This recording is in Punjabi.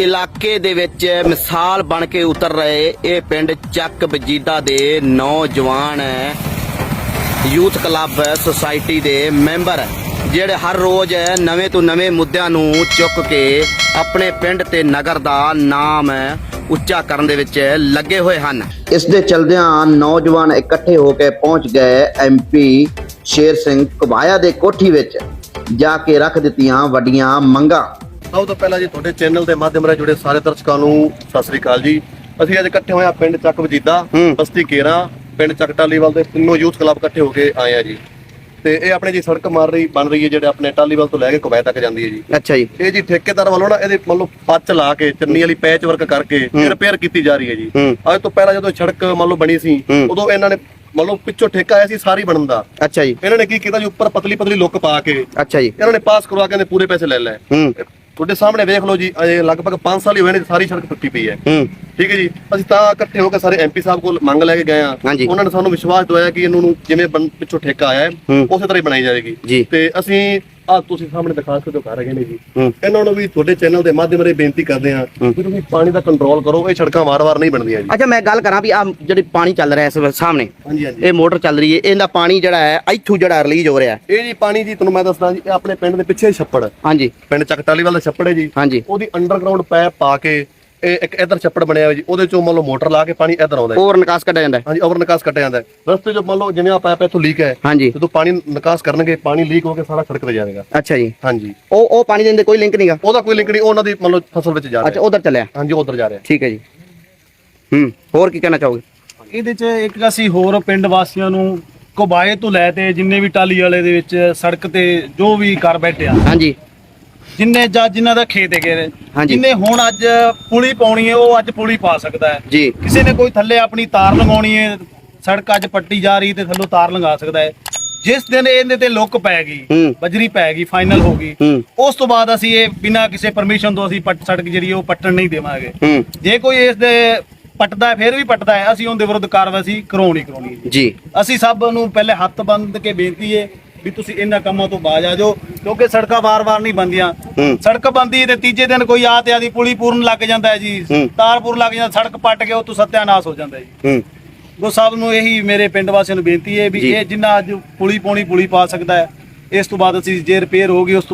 ਇਲਾਕੇ ਦੇ ਵਿੱਚ ਮਿਸਾਲ ਬਣ ਕੇ ਉਤਰ ਰਹੇ ਇਹ ਪਿੰਡ ਚੱਕ ਬਜੀਦਾ ਦੇ ਨੌਜਵਾਨ ਯੂਥ ਕਲੱਬ ਸੁਸਾਇਟੀ ਦੇ ਮੈਂਬਰ, ਜਿਹੜੇ ਹਰ ਰੋਜ਼ ਨਵੇਂ ਤੋਂ ਨਵੇਂ ਮੁੱਦਿਆਂ ਨੂੰ ਚੁੱਕ ਕੇ ਆਪਣੇ ਪਿੰਡ ਤੇ ਨਗਰ ਦਾ ਨਾਮ ਉੱਚਾ ਕਰਨ ਦੇ ਵਿੱਚ ਲੱਗੇ ਹੋਏ ਹਨ। ਇਸ ਦੇ ਚਲਦਿਆਂ ਨੌਜਵਾਨ ਇਕੱਠੇ ਹੋ ਕੇ ਪਹੁੰਚ ਗਏ ਐਮਪੀ ਸ਼ੇਰ ਸਿੰਘ ਘੁਬਾਇਆ ਦੇ ਕੋਠੀ ਵਿੱਚ, ਜਾ ਕੇ ਰੱਖ ਦਿੱਤੀਆਂ ਵੱਡੀਆਂ ਮੰਗਾਂ। ਸਭ ਤੋਂ ਪਹਿਲਾਂ ਜੀ ਤੁਹਾਡੇ ਚੈਨਲ ਦੇ ਮਾਧਿਅਮ ਰਾਹੀਂ ਜੁੜੇ ਸਾਰੇ ਦਰਸ਼ਕਾਂ ਨੂੰ ਸਤਿ ਸ੍ਰੀ ਅਕਾਲ ਜੀ। ਅਸੀਂ ਅੱਜ ਇਕੱਠੇ ਹੋਏ ਆ ਪਿੰਡ ਚੱਕ ਵਜੀਦਾ। ਬਸਤੀ ਕੇਰਾ ਪਿੰਡ ਚੱਕ ਟਾਲੀਵਾਲ ਦੇ ਤਿੰਨੋਂ ਯੂਥ ਕਲੱਬ ਇਕੱਠੇ ਹੋ ਕੇ ਆਏ ਆ ਜੀ। ਤੇ ਇਹ ਆਪਣੇ ਜੀ ਸੜਕ ਮਾਰ ਰਹੀ ਬਣ ਰਹੀ ਹੈ ਜਿਹੜੇ ਆਪਣੇ ਟਾਲੀਵਾਲ ਤੋਂ ਲੈ ਕੇ ਕੁਬੈ ਤੱਕ ਜਾਂਦੀ ਹੈ ਜੀ। ਅੱਛਾ ਜੀ। ਇਹ ਜੀ ਠੇਕੇਦਾਰ ਵੱਲੋਂ ਨਾ ਇਹਦੇ ਮੰਨ ਲਓ ਪੱਚ ਲਾ ਕੇ ਚੰਨੀ ਵਾਲੀ ਪੈਚ ਵਰਕ ਕਰਕੇ ਰਿਪੇਅਰ ਕੀਤੀ ਜਾ ਰਹੀ ਹੈ ਜੀ। ਅੱਜ ਤੋਂ ਪਹਿਲਾਂ ਜਦੋਂ ਸੜਕ ਮੰਨ ਲਓ ਬਣੀ ਸੀ। ਉਦੋਂ ਇਹਨਾਂ ਨੇ ਮੰਨ ਲਓ ਪਿੱਛੋਂ ਠੇਕਾ ਆਇਆ ਸੀ ਸਾਰੀ ਬਣਨ ਦਾ। ਅੱਛਾ ਜੀ। ਇਹਨਾਂ ਨੇ ਕੀ ਕੀਤਾ ਜੀ ਉੱਪਰ ਪਤਲੀ ਪਤਲੀ ਲੁੱਕ ਪਾ ਕੇ ਅੱਛਾ ਜੀ। ਇਹਨਾਂ ਨੇ ਪਾਸ ਕਰਵਾ ਕੇ ਪੂਰੇ ਪੈਸੇ ਲੈ ਲਏ। ਤੁਹਾਡੇ ਸਾਹਮਣੇ ਵੇਖ ਲਓ ਜੀ ਅਜੇ ਲਗਭਗ 5 ਸਾਲ ਹੀ ਹੋਏ ਨੇ ਸਾਰੀ ਸੜਕ ਟੁੱਟੀ ਪਈ ਹੈ ਠੀਕ ਹੈ ਜੀ ਅਸੀਂ ਤਾਂ ਇਕੱਠੇ ਹੋ ਕੇ ਸਾਰੇ ਐਮਪੀ ਸਾਹਿਬ ਕੋਲ ਮੰਗ ਲੈ ਕੇ ਗਏ ਆ। ਉਹਨਾਂ ਨੇ ਸਾਨੂੰ ਵਿਸ਼ਵਾਸ ਦਵਾਇਆ ਕਿ ਇਹਨਾਂ ਨੂੰ ਜਿਵੇਂ ਪਿੱਛੋਂ ਠੇਕਾ ਆਇਆ ਹੈ। ਉਸੇ ਤਰ੍ਹਾਂ ਹੀ ਬਣਾਈ ਜਾਏਗੀ। ਤੇ ਅਸੀਂ ਆ ਤੁਸੀਂ ਸਾਹਮਣੇ ਦਿਖਾ ਸਕਦੇ ਹੋ ਘਰ ਹੈਗੇ ਨੇ ਜੀ। ਇਹਨਾਂ ਨੂੰ ਵੀ ਤੁਹਾਡੇ ਚੈਨਲ ਦੇ ਮਾਧਿਅਮ ਰਾਹੀਂ ਬੇਨਤੀ ਕਰਦੇ ਆ। ਕਿ ਤੁਸੀਂ ਪਾਣੀ ਦਾ ਕੰਟਰੋਲ ਕਰੋ ਇਹ ਸੜਕਾਂ ਵਾਰ-ਵਾਰ ਨਹੀਂ ਬਣਦੀਆਂ ਜੀ। ਅੱਛਾ ਮੈਂ ਗੱਲ ਕਰਾਂ ਵੀ ਆ ਜਿਹੜੀ ਪਾਣੀ ਚੱਲ ਰਿਹਾ ਇਸ ਵੇਲੇ ਸਾਹਮਣੇ ਹਾਂਜੀ ਹਾਂਜੀ। ਇਹ ਮੋਟਰ ਚੱਲ ਰਹੀ ਹੈ ਇਹਦਾ ਪਾਣੀ ਜਿਹੜਾ ਹੈ ਇੱਥੋਂ ਜਿਹੜਾ ਰਿਲੀਜ਼ ਹੋ ਰਿਹਾ ਹੈ। ਇਹ ਜੀ ਪਾਣੀ ਜੀ ਤੁਹਾਨੂੰ ਮੈਂ ਦੱਸਦਾ ਜੀ ਇਹ ਆਪਣੇ ਪਿੰਡ ਦੇ ਪਿੱਛੇ ਛੱਪੜ ਹਾਂਜੀ। ਪਿੰਡ ਚੱਕਟਾਲੀ ਵਾਲਾ ਛੱਪੜ ਹੈ ਜੀ। ਹਾਂਜੀ। ਉਹਦੀ ਅੰਡਰਗਰਾਉਂਡ ਪੈਪ ਪਾ ਕੇ ਇਹ ਇੱਕ ਇਧਰ ਛੱਪੜ ਬਣਿਆ ਹੋਇਆ ਜੀ ਉਹਦੇ ਚੋਂ ਮੰਨ ਲਓ ਮੋਟਰ ਲਾ ਕੇ ਪਾਣੀ ਇਧਰ ਆਉਂਦਾ ਹੈ ਹੋਰ ਨਿਕਾਸ ਕੱਢਿਆ ਜਾਂਦਾ ਹੈ। ਹਾਂਜੀ ਓਵਰ ਨਿਕਾਸ ਕੱਟਿਆ ਜਾਂਦਾ ਹੈ। ਰਸਤੇ 'ਚ ਮੰਨ ਲਓ ਜਿਵੇਂ ਆ ਪਾਈਪ ਇੱਥੋਂ ਲੀਕ ਹੈ ਹਾਂਜੀ। ਜਦੋਂ ਪਾਣੀ ਨਿਕਾਸ ਕਰਨਗੇ ਪਾਣੀ ਲੀਕ ਹੋ ਕੇ ਸਾਰਾ ਸੜਕ ਤੇ ਜਾਵੇਗਾ। ਅੱਛਾ ਜੀ। ਹਾਂਜੀ। ਉਹ ਉਹ ਪਾਣੀ ਦੇ ਅੰਦਰ ਕੋਈ ਲਿੰਕ ਨਹੀਂਗਾ ਉਹਦਾ ਕੋਈ ਲਿੰਕ ਨਹੀਂ ਉਹ ਉਹਨਾਂ ਦੀ ਮੰਨ ਲਓ ਫਸਲ ਵਿੱਚ ਜਾ ਅੱਛਾ ਰਿਹਾ ਉਧਰ ਚੱਲਿਆ। ਹਾਂਜੀ ਉਧਰ ਜਾ ਰਿਹਾ। ਠੀਕ ਹੈ ਜੀ। ਹੂੰ ਹੋਰ ਕੀ ਕਹਿਣਾ ਚਾਹੋਗੇ? ਇਹਦੇ ਚ ਇੱਕ ਅਸੀਂ ਹੋਰ ਪਿੰਡ ਵਾਸੀਆਂ ਨੂੰ ਕੋਬਾਏ ਤੋਂ ਲੈ ਤੇ ਜਿੰਨੇ ਵੀ ਟਾਲੀ ਵਾਲੇ ਦੇ ਵਿੱਚ ਸੜਕ ਤੇ ਜੋ ਵੀ ਕਰ ਬੈਠੇ ਆ ਹਾਂਜੀ। ਜਿੰਨੇ ਜਾਂ ਜਿਨ੍ਹਾਂ ਦਾ ਖੇਤ ਹੈਗੇ ਨੇ ਹਾਂਜੀ। ਜਿੰਨੇ ਹੁਣ ਅੱਜ ਪੁਲੀ ਪਾਉਣੀ ਹੈ ਉਹ ਅੱਜ ਪੁਲੀ ਪਾ ਸਕਦਾ ਹੈ। ਜੀ। ਕਿਸੇ ਨੇ ਕੋਈ ਥੱਲੇ ਆਪਣੀ ਤਾਰ ਲਗਾਉਣੀ ਹੈ ਸੜਕ ਅੱਜ ਪੱਟੀ ਜਾ ਰਹੀ ਤੇ ਥੱਲੋਂ ਤਾਰ ਲਗਾ ਸਕਦਾ ਹੈ। ਜਿਸ ਦਿਨ ਇਹਦੇ ਤੇ ਲੁੱਕ ਪੈ ਗਈ ਹੂੰ। ਬਜਰੀ ਪੈ ਗਈ ਫਾਈਨਲ ਹੋ ਗਈ ਹੂੰ। ਉਸ ਤੋਂ ਬਾਅਦ ਅਸੀਂ ਇਹ ਬਿਨਾਂ ਕਿਸੇ ਪਰਮਿਸ਼ਨ ਤੋਂ ਅਸੀਂ ਪੱਟ ਸੜਕ ਜਿਹੜੀ ਉਹ ਪੱਟਣ ਨਹੀਂ ਦੇਵਾਂਗੇ। ਹੂੰ। ਜੇ ਕੋਈ ਇਸ ਦੇ ਪੱਟਦਾ ਹੈ, ਫਿਰ ਵੀ ਪੱਟਦਾ ਹੈ। ਅਸੀਂ ਉਹਦੇ ਵਿਰੁੱਧ ਕਾਰਵਾਈ ਅਸੀਂ ਕਰਾਉਣੀ ਕਰਾਉਣੀ ਹੈ। ਜੀ। ਅਸੀਂ ਸਭ ਨੂੰ ਪਹਿਲੇ ਹੱਥ ਬੰਦ ਕੇ ਬੇਨਤੀ ਹੈ ਵੀ ਤੁਸੀਂ ਇਹਨਾਂ ਕੰਮਾਂ ਤੋਂ ਬਾਜ ਆ ਜਾਓ ਕਿਉਂਕਿ ਸੜਕਾਂ ਵਾਰ-ਵਾਰ ਨਹੀਂ ਬੰਦੀਆਂ। ਸੜਕ ਬੰਦੀ ਤੇ ਤੀਜੇ ਦਿਨ ਕੋਈ ਆ ਤੇ ਆਦੀ ਪੁਲੀ ਪੂਰਨ ਲੱਗ ਜਾਂਦਾ ਹੈ ਜੀ। ਤਾਰਪੁਰ ਲੱਗ ਜਾਂਦਾ ਸੜਕ ਪੱਟ ਕੇ ਉਹ ਤੋਂ ਸਤਿਆਨਾਸ਼ ਹੋ ਜਾਂਦਾ ਜੀ ਉਹ ਸਭ ਨੂੰ ਇਹੀ ਮੇਰੇ ਪਿੰਡ ਵਾਸੀਆਂ ਨੂੰ ਬੇਨਤੀ ਹੈ ਵੀ। ਇਹ ਜਿੰਨਾ ਅੱਜ ਪੁਲੀ ਪਾਉਣੀ ਪੁਲੀ ਪਾ ਸਕਦਾ ਹੈ ਇਸ ਤੋਂ ਬਾਅਦ ਅਸੀਂ ਜੇ ਰਿਪੇਅਰ ਹੋ ਗਈ ਉਸ